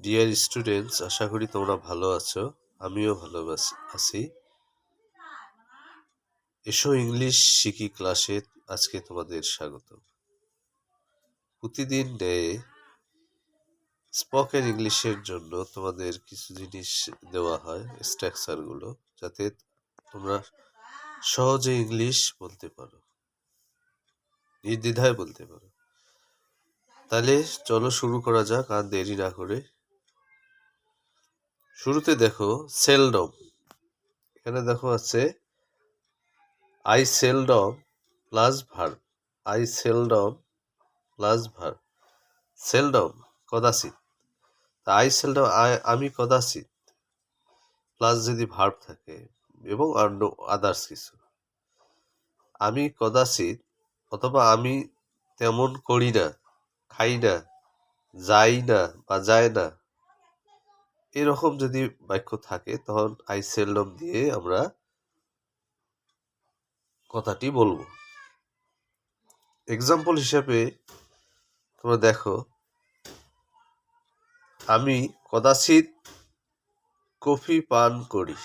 Dear students আশা করি তোমরা ভালো আছো। আমিও ভালো আছি- এসো ইংলিশ শিখি ক্লাসে আজকে তোমাদের স্বাগত প্রতিদিন ন্যায় স্পোকেন ইংলিশের জন্য তোমাদের কিছু জিনিস দেওয়া হয় স্ট্রাকচারগুলো যাতে তোমরা সহজে ইংলিশ বলতে পারো। নির্দ্বিধায় বলতে পারো। তাহলে চলো শুরু করা যাক, আর দেরি না করে শুরুতে দেখো সেলডম। এখানে দেখো আছে I seldom plus verb. I seldom plus verb. Seldom কদাচিত তা আই সেলডম আমি কদাচিত প্লাস যদি ভার্ব থাকে এবং আদার্স কিছু। আমি কদাচিত অথবা আমি তেমন করি না, খাই না, যাই না বা যায় না। এরকম যদি বাক্য থাকে, তখন আই সেলডম দিয়ে আমরা কথাটি বলব। এক্সাম্পল হিসেবে তোমরা দেখো, আমি কদাচিৎ কফি পান করি।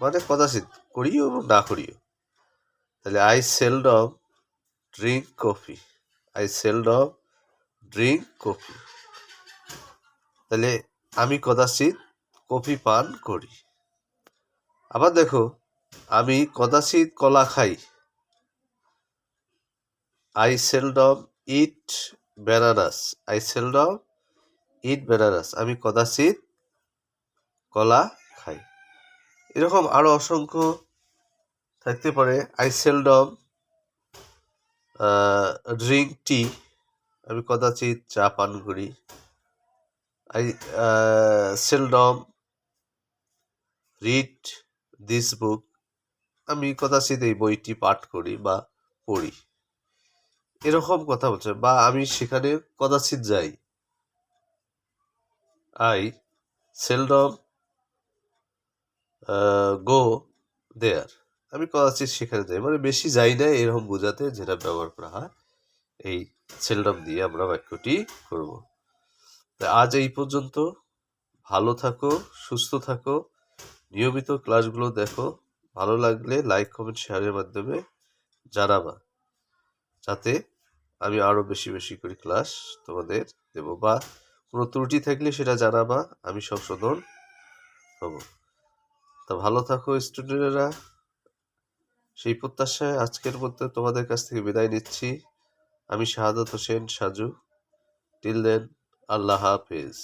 মানে কদাচিৎ করিও এবং না করিও। তাহলে I seldom drink coffee I seldom drink coffee তাহলে আমি কদাচিৎ কফি পান করি। আবার দেখো, আমি কদাচিৎ কলা খাই। I seldom eat bananas I seldom eat bananas আমি কদাচিৎ কলা খাই। এরকম আরও অসংখ্য থাকতে পারে। আই সেলডম ড্রিঙ্ক টি আমি কদাচিৎ চা পান করি। I seldom read this book আমি কদাচিৎ এই বইটি পাঠ করি বা পড়ি। এরকম কথা বলছে বা আমি সেখানে কদাচিৎ যাই। আই সেলডম গো দেয়ার আমি কদাচিৎ সেখানে যাই। মানে বেশি যাই না এরকম বোঝাতে যেটা ব্যবহার করা হয়। এই সেলডম দিয়ে আমরা বাক্যটি করব। তা আজ এই পর্যন্ত। ভালো থাকো, সুস্থ থাকো। নিয়মিত ক্লাসগুলো দেখো। ভালো লাগলে লাইক, কমেন্ট, শেয়ারের মাধ্যমে জানাবা। যাতে আমি আরও বেশি বেশি করে ক্লাস তোমাদের দেব বা কোনো ত্রুটি থাকলে সেটা জানাবা। আমি সংশোধন হব। তা ভালো থাকো স্টুডেন্টরা। সেই প্রত্যাশায় আজকের মধ্যে তোমাদের কাছ থেকে বিদায় নিচ্ছি। আমি শাহাদত হোসেন সাজু। টিল দেন আল্লাহ হাফেজ